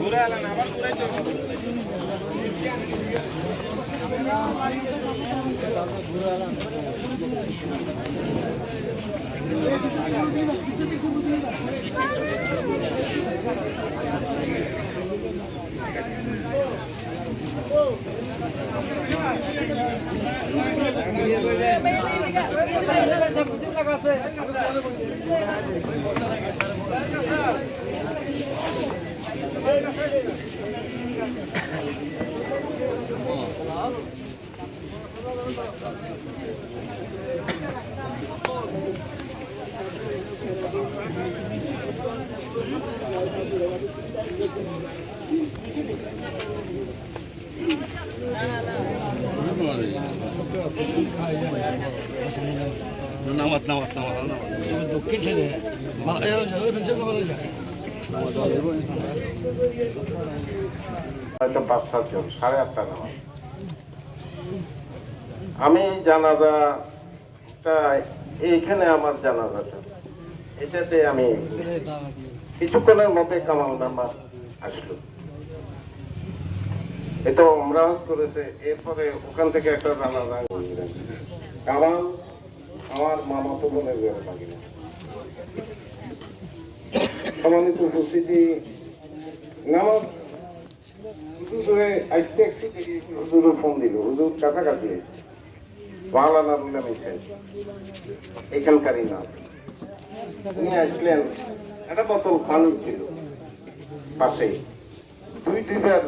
ঘুরে নামাত হয়তো পাঁচ সাতজন সাড়ে আটটা আমি জানাজাটা এইখানে আমার জানাজাটা এটাতে আমি কিছুক্ষণের মধ্যে কামাল নাম্বার আসলো। এটা অমরাজ করেছে। এরপরে ওখান থেকে একটা জানাজা করলেন কামাল, আমার মামা তো বোনের ঘরে থাকি না সম্মানিত উপস্থিতি, নামাজ হুজুরে আজকে একটু দেখি হুজুরে ফোন দিল। হুজুর কাছাকাছি বাংলা না বললাম এখানকারই না উনি আসলেন, একটা বোতল পানি ছিল, পাশে। দুই দুইবার